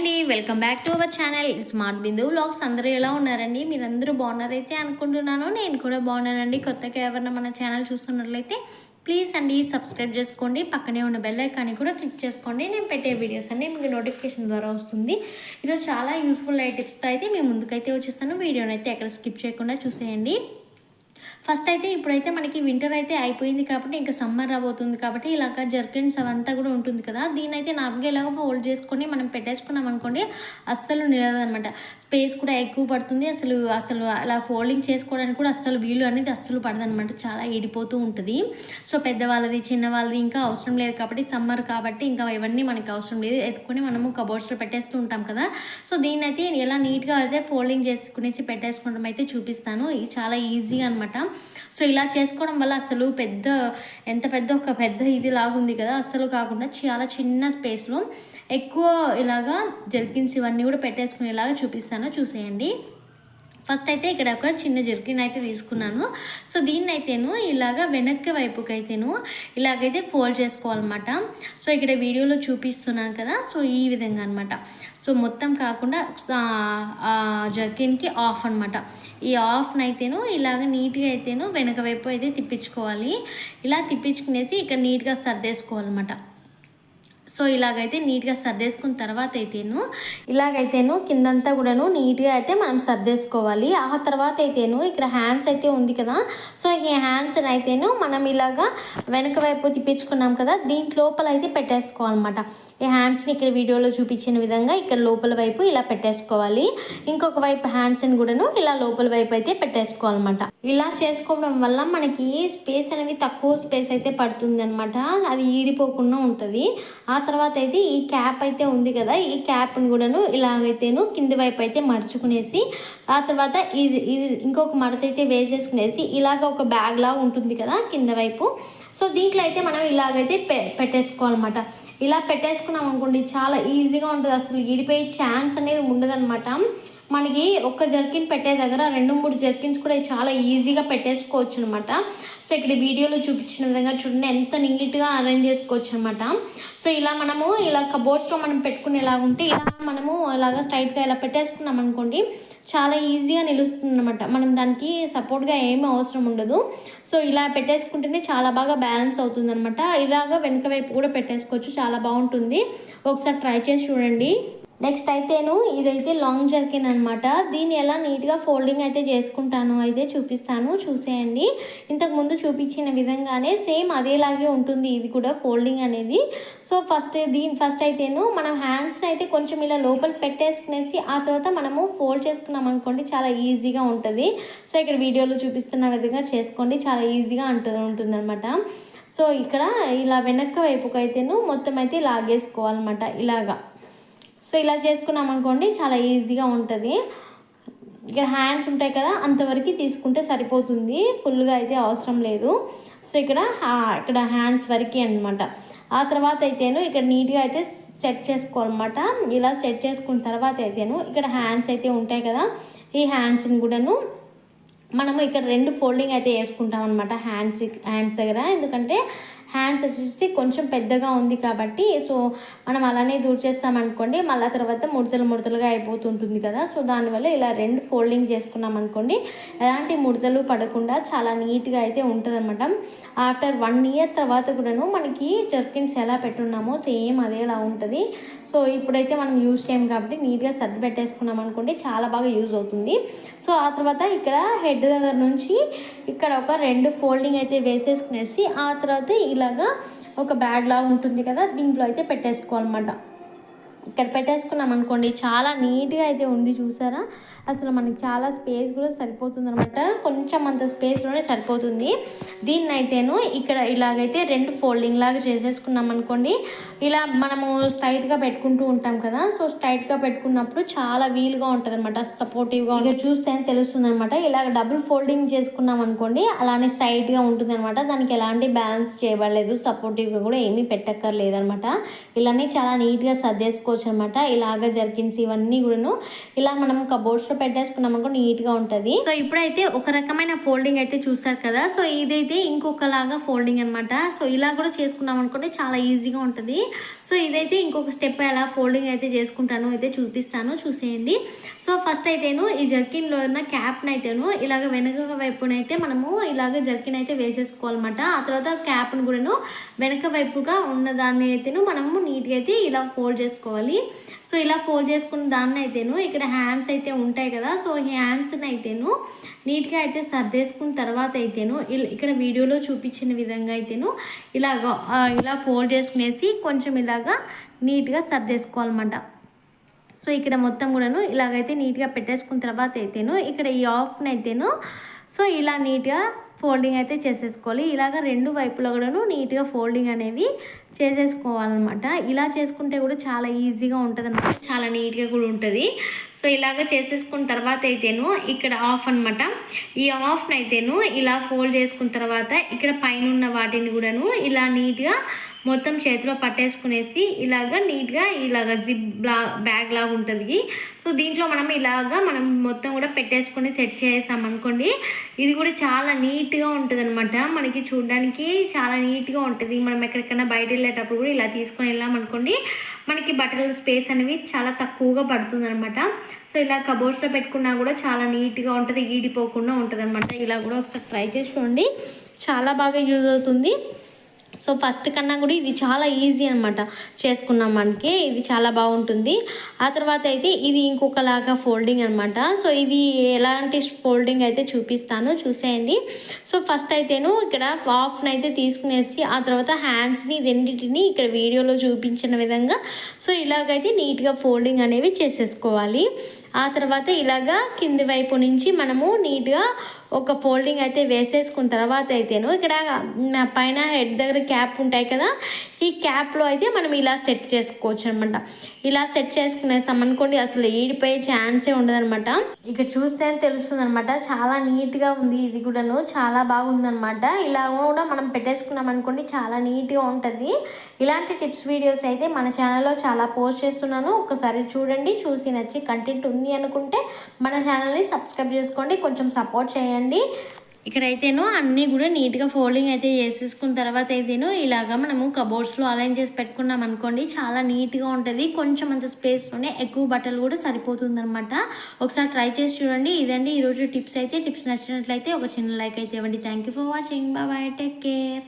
అండి welcome back to our channel smart Bindu vlogs అందరూ ఎలా ఉన్నారండి? మీరందరూ బాగున్నారైతే అనుకుంటున్నాను. నేను కూడా బాగున్నానండి. కొత్తగా ఎవరైనా మన ఛానల్ చూస్తున్నట్లయితే ప్లీజ్ అండి సబ్స్క్రైబ్ చేసుకోండి. పక్కనే ఉన్న బెల్ ఐకాన్ని కూడా క్లిక్ చేసుకోండి. నేను పెట్టే వీడియోస్ అన్ని మీకు నోటిఫికేషన్ ద్వారా వస్తుంది. ఈరోజు చాలా యూస్ఫుల్ టిప్స్తో అయితే మీ ముందుకైతే వచ్చేస్తాను. వీడియోని అయితే ఎక్కడ స్కిప్ చేయకుండా చూసేయండి. ఫస్ట్ అయితే ఇప్పుడైతే మనకి వింటర్ అయితే అయిపోయింది కాబట్టి ఇంకా సమ్మర్ రాబోతుంది కాబట్టి ఇలాగ జర్కిన్స్ అవంతా కూడా ఉంటుంది కదా. దీని అయితే నార్మల్గా ఇలాగ ఫోల్డ్ చేసుకొని మనం పెట్టేసుకున్నాం అనుకోండి అస్సలు నిలదనమాట స్పేస్ కూడా ఎక్కువ పడుతుంది. అసలు అసలు అలా ఫోల్డింగ్ చేసుకోవడానికి కూడా అస్సలు వీలు అనేది అస్సలు పడదనమాట. చాలా ఏడిపోతూ ఉంటుంది. సో పెద్దవాళ్ళది చిన్నవాళ్ళది ఇంకా అవసరం లేదు కాబట్టి సమ్మర్ కాబట్టి ఇంకా ఇవన్నీ మనకి అవసరం లేదు. ఎత్తుకొని మనము కబోర్డ్స్లో పెట్టేస్తూ ఉంటాం కదా. సో దీన్ని అయితే ఎలా నీట్గా అయితే ఫోల్డింగ్ చేసుకునేసి పెట్టేసుకోవడం అయితే చూపిస్తాను. ఇది చాలా ఈజీ అనమాట సో ఇలా చేసుకోవడం వల్ల అసలు పెద్ద ఎంత పెద్ద ఒక పెద్ద ఇది లాగుంది కదా. అసలు కాకుండా చాలా చిన్న స్పేస్లో ఎక్కువ ఇలాగా జర్కిన్స్ ఇవన్నీ కూడా పెట్టేసుకునేలాగా చూపిస్తాను. చూసేయండి. ఫస్ట్ అయితే ఇక్కడ ఒక చిన్న జర్కిన్ అయితే తీసుకున్నాను. సో దీన్ని అయితేను ఇలాగ వెనక్కి వైపుకి అయితేను ఇలాగైతే ఫోల్డ్ చేసుకోవాలన్నమాట. సో ఇక్కడ వీడియోలో చూపిస్తున్నాను కదా సో ఈ విధంగా అనమాట సో మొత్తం కాకుండా జర్కిన్కి ఆఫ్ అనమాట ఈ ఆఫ్ని అయితేను ఇలాగ నీట్గా అయితేను వెనక వైపు అయితే తిప్పించుకోవాలి. ఇలా తిప్పించుకునేసి ఇక్కడ నీట్గా సర్దేసుకోవాలన్నమాట. సో ఇలాగైతే నీట్గా సర్దేసుకున్న తర్వాత అయితేను ఇలాగైతేను కిందంతా కూడాను నీట్గా అయితే మనం సర్దేసుకోవాలి. ఆ తర్వాత అయితేను ఇక్కడ హ్యాండ్స్ అయితే ఉంది కదా. సో ఈ హ్యాండ్స్ అయితేను మనం ఇలాగా వెనక వైపు తిప్పించుకున్నాం కదా దీంట్ లోపల అయితే పెట్టేసుకోవాలన్నమాట. ఈ హ్యాండ్స్ని ఇక్కడ వీడియోలో చూపించిన విధంగా ఇక్కడ లోపల వైపు ఇలా పెట్టేసుకోవాలి. ఇంకొక వైపు హ్యాండ్స్ని కూడాను ఇలా లోపల వైపు అయితే పెట్టేసుకోవాలన్నమాట. ఇలా చేసుకోవడం వల్ల మనకి స్పేస్ అనేది తక్కువ స్పేస్ అయితే పడుతుంది అనమాట అది ఈడిపోకుండా ఉంటుంది. ఆ తర్వాత అయితే ఈ క్యాప్ అయితే ఉంది కదా ఈ క్యాప్ని కూడాను ఇలాగైతేను కింది వైపు అయితే మడుచుకునేసి ఆ తర్వాత ఇది ఇది ఇంకొక మడత అయితే వేసేసుకునేసి ఇలాగ ఒక బ్యాగ్ లాగా ఉంటుంది కదా కింద వైపు. సో దీంట్లో అయితే మనం ఇలాగైతే పె పెట్టేసుకోవాలన్నమాట. ఇలా పెట్టేసుకున్నాం అనుకోండి చాలా ఈజీగా ఉంటుంది. అసలు ఈడిపోయే ఛాన్స్ అనేది ఉండదన్నమాట. మనకి ఒక్క జర్కిన్ పెట్టే దగ్గర రెండు మూడు జర్కిన్స్ కూడా చాలా ఈజీగా పెట్టేసుకోవచ్చు అనమాట సో ఇక్కడ వీడియోలో చూపించిన విధంగా చూడండి ఎంత నీట్గా అరేంజ్ చేసుకోవచ్చు అనమాట సో ఇలా మనము ఇలా కబోర్డ్స్లో మనం పెట్టుకునేలా ఉంటే ఇలా మనము అలాగా స్ట్రైట్గా ఇలా పెట్టేసుకున్నాం అనుకోండి చాలా ఈజీగా నిలుస్తుంది అనమాట మనం దానికి సపోర్ట్గా ఏమీ అవసరం ఉండదు. సో ఇలా పెట్టేసుకుంటేనే చాలా బాగా బ్యాలెన్స్ అవుతుంది అనమాట ఇలాగా వెనుక వైపు కూడా పెట్టేసుకోవచ్చు చాలా బాగుంటుంది. ఒకసారి ట్రై చేసి చూడండి. నెక్స్ట్ అయితేను ఇదైతే లాంగ్ జర్కిన్ అనమాట దీన్ని ఎలా నీట్గా ఫోల్డింగ్ అయితే చేసుకుంటాను అయితే చూపిస్తాను. చూసేయండి. ఇంతకు ముందు చూపించిన విధంగానే సేమ్ అదేలాగే ఉంటుంది. ఇది కూడా ఫోల్డింగ్ అనేది. సో ఫస్ట్ దీని ఫస్ట్ అయితేను మనం హ్యాండ్స్ని అయితే కొంచెం ఇలా లోపల పెట్టేసుకునేసి ఆ తర్వాత మనము ఫోల్డ్ చేసుకున్నాం అనుకోండి చాలా ఈజీగా ఉంటుంది. సో ఇక్కడ వీడియోలో చూపిస్తున్న విధంగా చేసుకోండి. చాలా ఈజీగా ఉంటుంది అనమాట సో ఇక్కడ ఇలా వెనక్క వైపుకు అయితేను మొత్తం అయితే లాగేసుకోవాలన్నమాట. ఇలాగా. సో ఇలా చేసుకున్నాం అనుకోండి చాలా ఈజీగా ఉంటుంది. ఇక్కడ హ్యాండ్స్ ఉంటాయి కదా అంతవరకు తీసుకుంటే సరిపోతుంది. ఫుల్గా అయితే అవసరం లేదు. సో ఇక్కడ ఇక్కడ హ్యాండ్స్ వరకు అనమాట ఆ తర్వాత అయితేను ఇక్కడ నీట్గా అయితే సెట్ చేసుకోవాలన్నమాట. ఇలా సెట్ చేసుకున్న తర్వాత అయితేను ఇక్కడ హ్యాండ్స్ అయితే ఉంటాయి కదా ఈ హ్యాండ్స్ని కూడాను మనము ఇక్కడ రెండు ఫోల్డింగ్ అయితే వేసుకుంటాం అనమాట హ్యాండ్స్ హ్యాండ్స్ దగ్గర. ఎందుకంటే హ్యాండ్స్ వచ్చేసి కొంచెం పెద్దగా ఉంది కాబట్టి సో మనం అలానే దూర్ చేస్తామనుకోండి మళ్ళీ తర్వాత ముడతలు ముడతలుగా అయిపోతుంటుంది కదా. సో దానివల్ల ఇలా రెండు ఫోల్డింగ్ చేసుకున్నాం అనుకోండి ఎలాంటి ముడతలు పడకుండా చాలా నీట్గా అయితే ఉంటుందన్నమాట. ఆఫ్టర్ వన్ ఇయర్ తర్వాత కూడాను మనకి జర్కిన్స్ ఎలా పెట్టున్నామో సేమ్ అదేలా ఉంటుంది. సో ఇప్పుడైతే మనం యూజ్ చేయం కాబట్టి నీట్గా సర్ది పెట్టేసుకున్నాం అనుకోండి చాలా బాగా యూజ్ అవుతుంది. సో ఆ తర్వాత ఇక్కడ హెడ్ దగ్గర నుంచి ఇక్కడ ఒక రెండు ఫోల్డింగ్ అయితే వేసేసుకునేసి ఆ తర్వాత ఇలా ఇలాగా ఒక బ్యాగ్ లాగా ఉంటుంది కదా దీంట్లో అయితే పెట్టేసుకోవాలన్నమాట. ఇక్కడ పెట్టేసుకున్నాం అనుకోండి చాలా నీట్గా అయితే ఉంది చూసారా? అసలు మనకి చాలా స్పేస్ కూడా సరిపోతుంది అనమాట కొంచెం అంత స్పేస్లోనే సరిపోతుంది. దీన్ని అయితేను ఇక్కడ ఇలాగైతే రెండు ఫోల్డింగ్ లాగా చేసేసుకున్నాం అనుకోండి. ఇలా మనము స్ట్రైట్గా పెట్టుకుంటూ ఉంటాం కదా సో స్ట్రైట్గా పెట్టుకున్నప్పుడు చాలా వీలుగా ఉంటుంది అనమాట సపోర్టివ్గా ఇక్కడ చూస్తే తెలుస్తుంది అనమాట ఇలాగ డబుల్ ఫోల్డింగ్ చేసుకున్నాం అనుకోండి అలానే స్ట్రైట్గా ఉంటుంది అనమాట దానికి ఎలాంటి బ్యాలెన్స్ చేయబడలేదు. సపోర్టివ్గా కూడా ఏమీ పెట్టక్కర్లేదు అనమాట ఇలానే చాలా నీట్గా సర్దేసుకోవచ్చు అనమాట ఇలాగ జర్కిన్స్ ఇవన్నీ కూడాను. ఇలా మనం కబోర్డ్స్ కబోర్డ్స్లో పెట్టేసుకున్నాం అనుకో నీట్గా ఉంటుంది. సో ఇప్పుడైతే ఒక రకమైన ఫోల్డింగ్ అయితే చూస్తారు కదా. సో ఇదైతే ఇంకొకలాగా ఫోల్డింగ్ అనమాట సో ఇలా కూడా చేసుకున్నాం అనుకుంటే చాలా ఈజీగా ఉంటుంది. సో ఇదైతే ఇంకొక స్టెప్ ఎలా ఫోల్డింగ్ అయితే చేసుకుంటాను అయితే చూపిస్తాను చూసేయండి. సో ఫస్ట్ అయితేను ఈ జర్కిన్లో ఉన్న క్యాప్ని అయితేను ఇలాగ వెనుక వైపునైతే మనము ఇలాగ జర్కిన్ అయితే వేసేసుకోవాలన్నమాట. ఆ తర్వాత క్యాప్ను కూడాను వెనక వైపుగా ఉన్న దాన్ని అయితేను మనము నీట్గా అయితే ఇలా ఫోల్డ్ చేసుకోవాలి. సో ఇలా ఫోల్డ్ చేసుకున్న దాన్ని అయితేను ఇక్కడ హ్యాండ్స్ అయితే ఉంటాయి కదా సో ఈ హ్యాండ్స్ని అయితేను నీట్గా అయితే సర్దేసుకున్న తర్వాత అయితేను ఇక్కడ వీడియోలో చూపించిన విధంగా అయితేను ఇలాగ ఇలా ఫోల్డ్ చేసుకునేసి కొంచెం ఇలాగా నీట్గా సర్దేసుకోవాలన్నమాట. సో ఇక్కడ మొత్తం కూడాను ఇలాగైతే నీట్గా పెట్టేసుకున్న తర్వాత అయితేను ఇక్కడ ఈ ఆఫ్ని అయితేను సో ఇలా నీట్గా ఫోల్డింగ్ అయితే చేసేసుకోవాలి. ఇలాగ రెండు వైపులా కూడాను నీట్గా ఫోల్డింగ్ అనేవి చేసేసుకోవాలన్నమాట. ఇలా చేసుకుంటే కూడా చాలా ఈజీగా ఉంటుంది అనమాట చాలా నీట్గా కూడా ఉంటుంది. సో ఇలాగ చేసేసుకున్న తర్వాత అయితేను ఇక్కడ ఆఫ్ అనమాట ఈ ఆఫ్ని అయితేను ఇలా ఫోల్డ్ చేసుకున్న తర్వాత ఇక్కడ పైన ఉన్న వాటిని కూడాను ఇలా నీట్గా మొత్తం చేతిలో పట్టేసుకునేసి ఇలాగ నీట్గా ఇలాగ జిప్ లా బ్యాగ్ లాగా ఉంటుంది. సో దీంట్లో మనం ఇలాగా మనం మొత్తం కూడా పెట్టేసుకొని సెట్ చేసాం అనుకోండి ఇది కూడా చాలా నీట్గా ఉంటుంది అనమాట మనకి చూడడానికి చాలా నీట్గా ఉంటుంది. మనం ఎక్కడికైనా బయట వెళ్ళేటప్పుడు కూడా ఇలా తీసుకొని వెళ్ళాం అనుకోండి మనకి బట్టల స్పేస్ అనేవి చాలా తక్కువగా పడుతుంది అనమాట సో ఇలా కబోర్డ్స్లో పెట్టుకున్నా కూడా చాలా నీట్గా ఉంటుంది ఈడిపోకుండా ఉంటుంది అనమాట ఇలా కూడా ఒకసారి ట్రై చేసి చూడండి. చాలా బాగా యూజ్ అవుతుంది. సో ఫస్ట్ కన్నా కూడా ఇది చాలా ఈజీ అనమాట చేసుకున్నాం మనకి. ఇది చాలా బాగుంటుంది. ఆ తర్వాత అయితే ఇది ఇంకొకలాగా ఫోల్డింగ్ అనమాట సో ఇది ఎలాంటి ఫోల్డింగ్ అయితే చూపిస్తాను చూసేయండి. సో ఫస్ట్ అయితేను ఇక్కడ హాఫ్ని అయితే తీసుకునేసి ఆ తర్వాత హ్యాండ్స్ని రెండింటిని ఇక్కడ వీడియోలో చూపించిన విధంగా సో ఇలాగైతే నీట్గా ఫోల్డింగ్ అనేవి చేసేసుకోవాలి. ఆ తర్వాత ఇలాగా కింది వైపు నుంచి మనము నీట్గా ఒక ఫోల్డింగ్ అయితే వేసేసుకున్న తర్వాత అయితేను ఇక్కడ పైన హెడ్ దగ్గర క్యాప్ ఉంటాయి కదా ఈ క్యాప్లో అయితే మనం ఇలా సెట్ చేసుకోవచ్చు అనమాట ఇలా సెట్ చేసుకునేసాం అనుకోండి అసలు ఈడిపోయే ఛాన్సే ఉండదనమాట ఇక్కడ చూస్తేనే తెలుస్తుంది అనమాట చాలా నీట్గా ఉంది ఇది కూడాను. చాలా బాగుందనమాట ఇలా కూడా మనం పెట్టేసుకున్నాం అనుకోండి చాలా నీట్గా ఉంటుంది. ఇలాంటి టిప్స్ వీడియోస్ అయితే మన ఛానల్లో చాలా పోస్ట్ చేస్తున్నాను. ఒకసారి చూడండి చూసి నచ్చి కంటెంట్ ఉంది అనుకుంటే మన ఛానల్ని సబ్స్క్రైబ్ చేసుకోండి. కొంచెం సపోర్ట్ చేయండి. ఇక్కడైతేను అన్నీ కూడా నీట్గా ఫోల్డింగ్ అయితే చేసేసుకున్న తర్వాత అయితేను ఇలాగా మనము కబోర్డ్స్లో అలైన్ చేసి పెట్టుకున్నాం అనుకోండి చాలా నీట్గా ఉంటుంది. కొంచెం అంత స్పేస్లోనే ఎక్కువ బట్టలు కూడా సరిపోతుంది అనమాట ఒకసారి ట్రై చేసి చూడండి. ఇదండి ఈరోజు టిప్స్ అయితే. టిప్స్ నచ్చినట్లయితే ఒక చిన్న లైక్ అయితే ఇవ్వండి. Thank you for watching. Bye bye take care.